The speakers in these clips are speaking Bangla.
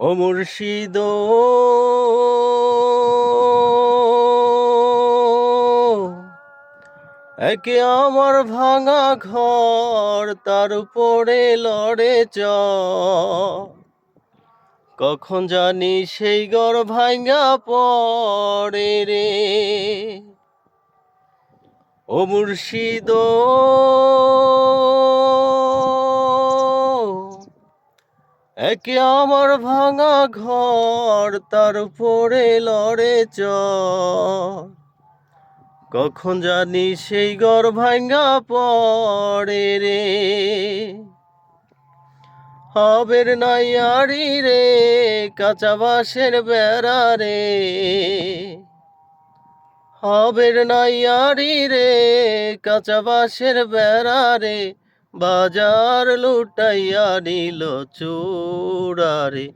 ও মুর্শিদ একে আমার ভাঙা ঘর, তার উপরে লড়ে চ। কখন জানি সেই ঘর ভাঙা পড়ে রে। ও মুর্শিদ একে আমার ভাঙা ঘর, তার উপরে লড়ে চ কখন জানি সেই ঘর ভাঙা পড়ে রে। হবের নাইয়ারি রে, কাঁচা বাঁশের বেড়া রে। হবের নাইয়ারি রে, কাঁচা বাঁশের বেড়া রে। বাজার লুটাইয়া নিল চূড়া রে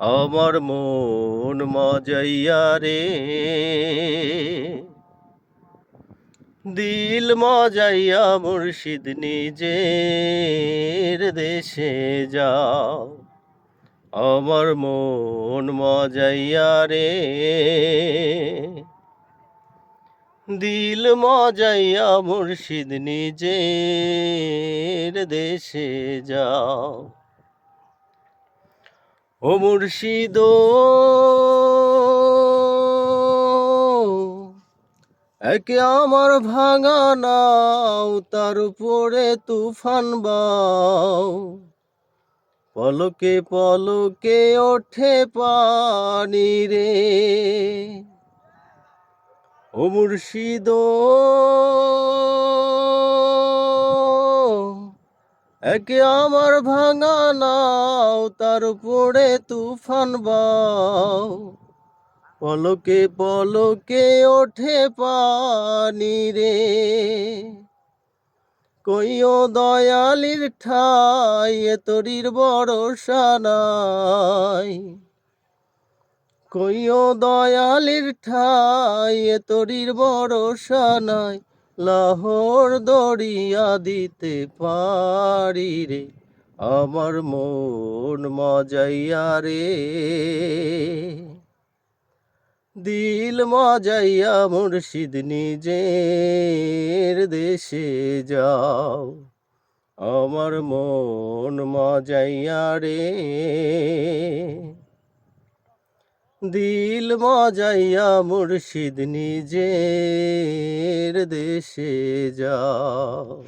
আমার মন মজাইয়া রে। দিল মজাইয়া মুর্শিদ নিজের দেশে যাও, আমার মন মজাইয়া রে। দিল মজাইয়া মুর্শিদ নিজের দেশে যাও। ও মুর্শিদ, একে আমার ভাঙা নাও, তার উপরে তুফান বাও। পলকে পলকে ওঠে পানি রে ও মুর্শিদ! একে আমার ভাঙা নাও, তার উপরে তুফান বাও। পলকে পলকে ওঠে পানি রে। কইও দয়ালির ঠাই, এ তরির ভরসা নাই। কইও দয়ালির ঠাই তরির ভরসা নাই। লাহোর দড়িয়া দিতে পারি রে, আমার মন মজাইয়া রে। দিল মজাইয়া মুর্শিদ নিজের দেশে যাও, আমার মন মজাইয়া রে। দিল মজাইয়া মুর্শিদ নিজের দেশে যাও।